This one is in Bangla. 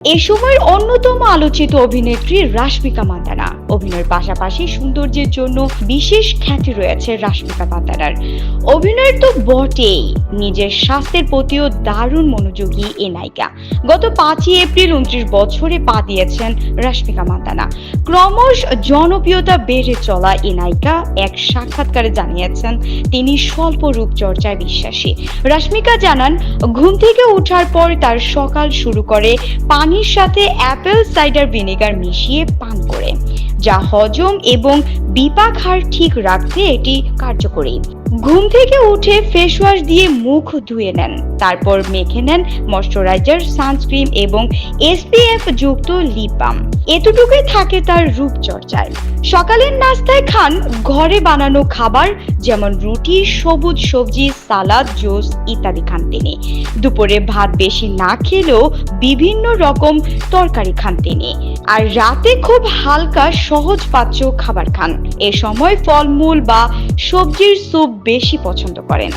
এ সময়ের অন্যতম আলোচিত অভিনেত্রী রাশমিকা মান্দানা। অভিনয়ের পাশাপাশি সৌন্দর্যের জন্য বিশেষ খ্যাতি রয়েছে রাশমিকা মান্দানার অভিনয়ের তো বটেই, নিজের স্বাস্থ্যের প্রতিও দারুণ মনোযোগী এ নায়িকা। গত পাঁচই এপ্রিল উনত্রিশ বছরে পা দিয়েছেন রাশমিকা মান্দানা ক্রমশ জনপ্রিয়তা বেড়ে চলা এ নায়িকা এক সাক্ষাৎকারে জানিয়েছেন, তিনি স্বল্প রূপচর্চায় বিশ্বাসী। রাশমিকা জানান, ঘুম থেকে ওঠার পর তার সকাল শুরু করে পানির সাথে অ্যাপেল সাইডার ভিনেগার মিশিয়ে পান করে। যা হজম এবং বিপাক হার ঠিক রাখতে এটি কার্যকরী। ঘুম থেকে উঠে ফেস ওয়াশ দিয়ে মুখ ধুয়ে নেন, তারপর মেখে নেন ময়শ্চারাইজার সানস্ক্রিন এবং এসপিএফ যুক্ত লিপ বাম এতটুকুই থাকে তার রূপচর্চায়। সকালের নাস্তায় খান ঘরে বানানো খাবার, যেমন রুটি, সবুজ সবজি, সালাদ, জুস ইত্যাদি খান তিনি। দুপুরে ভাত বেশি না খেলেও বিভিন্ন রকম তরকারি খান তিনি। আর রাতে খুব হালকা, সহজ পাচ্য খাবার খান। এ সময় ফলমূল বা সবজির স্যুপ বেশি পছন্দ করেন।